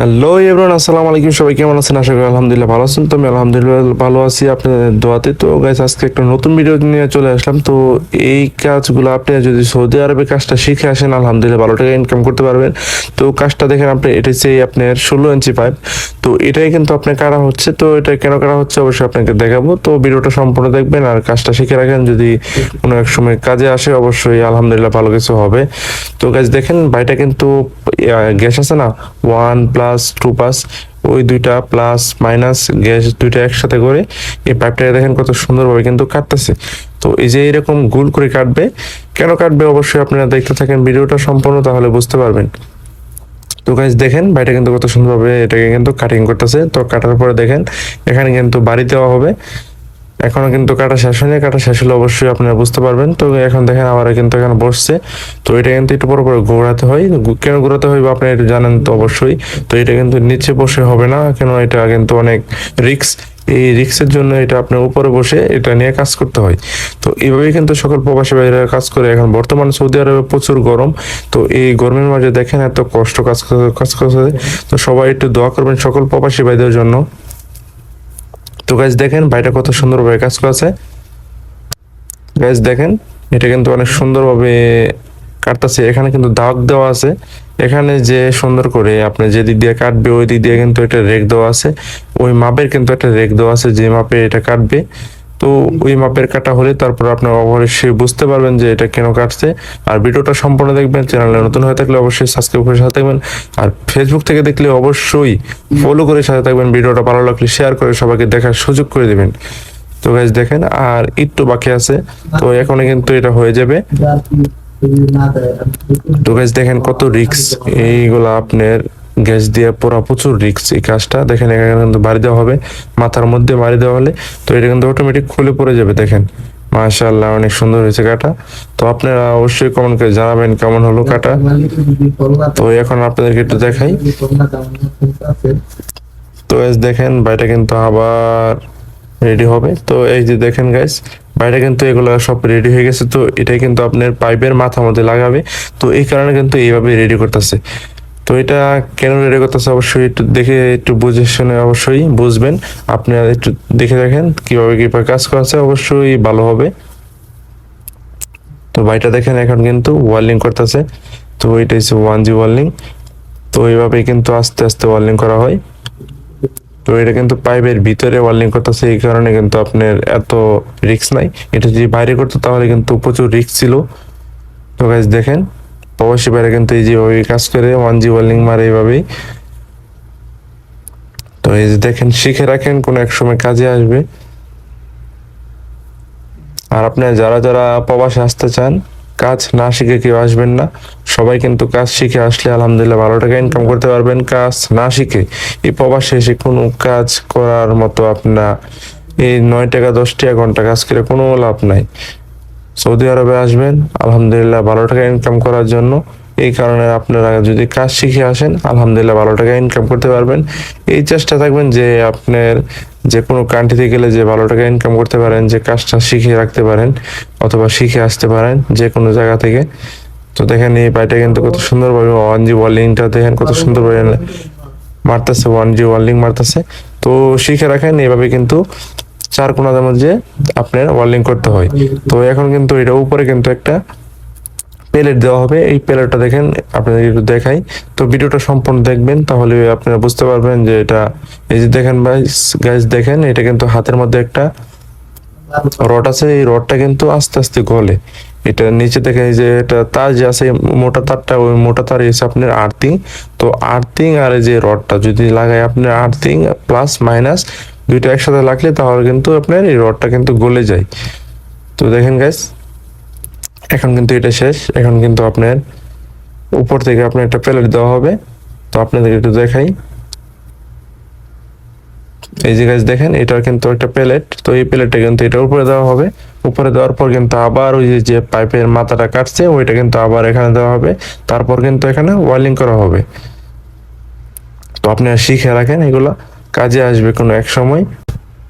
Hello everyone আসসালামু আলাইকুম। সবাই কেমন আছেন? আশা করি আলহামদুলিল্লাহ ভালো আছেন। তো আমি আলহামদুলিল্লাহ ভালো আছি আপনাদের দোয়াতে। তো গাইস আজকে একটা নতুন ভিডিও নিয়ে চলে আসলাম। তো এই কাজগুলো আপনি যদি সৌদি আরবে কাজটা শিখে আসেন, আলহামদুলিল্লাহ ভালো টাকা ইনকাম করতে পারবেন। তো কাজটা দেখেন আপনি, এটা হচ্ছে আপনার ষোলো ইঞ্চি পাইপ তো এটাই কিন্তু আপনার কাটা হচ্ছে। তো এটা কেন কাটা হচ্ছে অবশ্যই আপনাকে দেখাবো। তো ভিডিওটা সম্পূর্ণ দেখবেন আর কাজটা শিখে রাখেন। যদি কোনো এক সময় কাজে আসে, অবশ্যই আলহামদুলিল্লাহ ভালো কিছু হবে। তো গাছ দেখেন ভাইটা কিন্তু গ্যাস আছে না? ওয়ান প্লাস টু পাস ওই দুইটা প্লাস মাইনাস গ্যাস দুইটা একসাথে করে এই পাইপটা দেখেন কত সুন্দরভাবে কিন্তু কাটতেছে। তো এই যে এরকম গোল করে কাটবে, কেন কাটবে অবশ্যই আপনারা দেখতে থাকেন ভিডিওটা সম্পূর্ণ, তাহলে বুঝতে পারবেন। তো গাইজ দেখেন বাড়িটা কিন্তু কত সুন্দরভাবে এটাকে কিন্তু কাটিং করতেছে। তো কাটার পরে দেখেন, এখানে কিন্তু বাড়ি দেওয়া হবে। এখনও কিন্তু কাটা শেষ হয়নি। কাটা শেষ হলে অবশ্যই আপনারা বুঝতে পারবেন। তো এখন দেখেন আবার কিন্তু এখানে বসছে। তো এটা কিন্তু একটু পর পর ঘোরাতে হয়। কেন ঘোরাতে হয় আপনি এটা জানেন তো অবশ্যই। তো এটা কিন্তু নিচে বসে হবে না। কেন এটা কিন্তু অনেক রিক্স এই রিক্সের জন্য এটা আপনার উপরে বসে এটা নিয়ে কাজ করতে হয়। তো এইভাবেই কিন্তু সকল প্রবাসী ভাইরা কাজ করে। এখন বর্তমানে সৌদি আরবে প্রচুর গরম। তো এই গরমের মাঝে দেখেন এত কষ্ট কাজ কাজ করছে তো সবাই একটু দোয়া করবেন সকল প্রবাসী ভাইদের জন্য। তো গাছ দেখেন ভাইটা কত সুন্দরভাবে কাজ করেছে। গাছ দেখেন, এটা কিন্তু অনেক সুন্দরভাবে কাটতেছে। এখানে কিন্তু দাগ দেওয়া আছে। এখানে যে সুন্দর করে আপনি যে দিক দিয়ে কাটবে, ওই দিক দিয়ে কিন্তু এটা রেক দেওয়া আছে। ওই মাপের কিন্তু একটা রেক দেওয়া আছে যে মাপে এটা কাটবে। তো ওই মাপের কাটা হলে তারপর আপনার অবশ্যই বুঝতে পারবেন যে এটা কেন কাটছে। আর ভিডিওটা সম্পূর্ণ দেখবেন, চ্যানেলে নতুন হয়ে থাকলে অবশ্যই সাবস্ক্রাইব করে সাথে থাকবেন। আর ফেসবুক থেকে দেখলে অবশ্যই ফলো করে সাথে থাকবেন, ভিডিওটা ভালো লাগলে শেয়ার করে সবাইকে দেখার সুযোগ করে দেবেন। তো গাইজ দেখেন, আর একটু বাকি আছে, তো এখনও কিন্তু এটা হয়ে যাবে। তো গাইজ দেখেন কত রিক্স এইগুলা আপনার গ্যাস দিয়ে পুরা প্রচুর রিক্স এই কাজটা। দেখেন, এখানে কিন্তু বাড়ি দেওয়া হবে। মাথার মধ্যে বাড়ি দেওয়া হলে তো এটা কিন্তু অটোমেটিক খুলে পড়ে যাবে, দেখেন। মাশাআল্লাহ, অনেক সুন্দর হয়েছে কাটা। তো আপনারা অবশ্যই কমেন্ট করে জানাবেন কেমন হলো কাটা। তো এখন আপনাদেরকে একটু দেখাই। তো গাইজ দেখেন বাইটা কিন্তু আবার রেডি হবে। তো এই যে দেখেন গাইজ বাইরে কিন্তু এগুলো সব রেডি হয়ে গেছে। তো এটাই কিন্তু আপনার পাইপের মাথা মধ্যে লাগাবে। তো এই কারণে কিন্তু এইভাবে রেডি করতেছে। তো এটা কেন রেডি করতেছে অবশ্যই একটু দেখে, একটু বুঝে শুনে অবশ্যই বুঝবেন। আপনারা একটু দেখে দেখেন কীভাবে কীভাবে কাজ করেছে অবশ্যই ভালো হবে। তো ভাইটা দেখেন এখন কিন্তু ওয়ার্লিং করতেছে। তো এটা হচ্ছে ওয়ান জি ওয়ার্লিং তো এইভাবে কিন্তু আস্তে আস্তে ওয়ার্লিং করা হয়। তো এটা কিন্তু পাইপের ভিতরে ওয়ার্লিং করতেছে, এই কারণে কিন্তু আপনার এত রিস্ক নাই। এটা যদি বাইরে করতো তাহলে কিন্তু প্রচুর রিস্ক ছিল। তো গাইজ দেখেন। প্রবাসী বাইরে কিন্তু এই যেভাবে কাজ করে ওয়ান জি ওয়ার্লিং মারে এইভাবেই। তো এই যে দেখেন, শিখে রাখেন, কোনো এক সময় কাজে আসবে। আর আপনার যারা যারা প্রবাসে আসতে চান, কাজ না শিখে কেউ আসবেন না। সবাই কিন্তু কাজ শিখে আসলে আলহামদুলিল্লাহ ভালো টাকা ইনকাম করতে পারবেন। কাজ না শিখে এই প্রবাসে এসে কোনো কাজ করার মতো আপনার এই নয় টাকা, দশ টাকা ঘণ্টা কাজ করে কোনো লাভ নাই। সৌদি আরবে আসবেন, আলহামদুলিল্লাহ ভালো টাকা ইনকাম করার জন্য। এই কারণে আপনারা যদি কাজ শিখে আসেন, আলহামদুলিল্লাহ ভালো টাকা ইনকাম করতে পারবেন। এই চেষ্টা থাকবেন যে আপনার যে কোনো কান্ট্রিতে গেলে যে ভালো টাকা ইনকাম করতে পারেন, যে কাজটা শিখে রাখতে পারেন অথবা শিখে আসতে পারেন যে কোনো জায়গা থেকে। তো দেখেন এই পাইটা কিন্তু কত সুন্দরভাবে ওয়ান জি ওয়ার্লিংটা দেখেন, কত সুন্দরভাবে মারতেছে ওয়ান জি ওয়ার্লিং মারতেছে। তো শিখে রাখেন, এভাবে কিন্তু চার কোনাদের মধ্যে আপনার ওয়ার্লিং করতে হয়। তো এখন কিন্তু এটা উপরে কিন্তু একটা প্লেট দেওয়া হবে। এই প্লেটটা দেখেন, আপনাদের একটু দেখাই। তো ভিডিওটা সম্পূর্ণ দেখবেন, তাহলে আপনারা বুঝতে পারবেন যে এটা, এই যে দেখেন ভাই গাইজ দেখেন, এটা কিন্তু হাতের মধ্যে একটা রড আছে। এই রডটা কিন্তু আস্তে আস্তে গলে। এটা নিচে এই যে এটা তার যে আছে, মোটা তারটা, ওই মোটা তার এসে আপনার আর্থিং তো আর্থিং আর এই যে রডটা যদি লাগায় আপনার আর্থিং প্লাস মাইনাস দুইটা একসাথে লাগলে তাহলে কিন্তু আপনার এই রডটা কিন্তু গলে যায়। তো দেখেন গাইস এখন কিন্তু এটা শেষ। এখন কিন্তু আপনার উপর থেকে আপনার একটা প্লেট দেওয়া হবে। তো আপনাদের একটু দেখাই। এই যে গাছ দেখেন, এটার কিন্তু একটা প্লেট তো এই প্লেটটা কিন্তু এটার উপরে দেওয়া হবে। উপরে দেওয়ার পর কিন্তু আবার ওই যে- পাইপের মাথাটা কাটছে, ওইটা কিন্তু আবার এখানে দেওয়া হবে। তারপর কিন্তু এখানে ওয়ার্লিং করা হবে। তো আপনারা শিখে রাখেন এগুলো। কাজে আসবে কোনো এক সময়।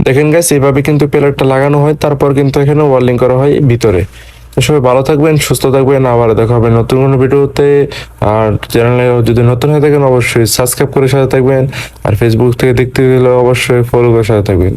দেখেন গাছ এভাবে কিন্তু পেলারটা লাগানো হয়, তারপর কিন্তু এখানে ওয়ার্লিং করা হয় ভিতরে। তো সবাই ভালো থাকবেন, সুস্থ থাকবেন, আবার দেখা হবে নতুন কোনো ভিডিওতে। আর চ্যানেলে যদি নতুন হয়ে থাকেন, অবশ্যই সাবস্ক্রাইব করে সাথে থাকবেন। আর ফেসবুক থেকে দেখতে গেলে অবশ্যই ফলো করে সাথে থাকবেন।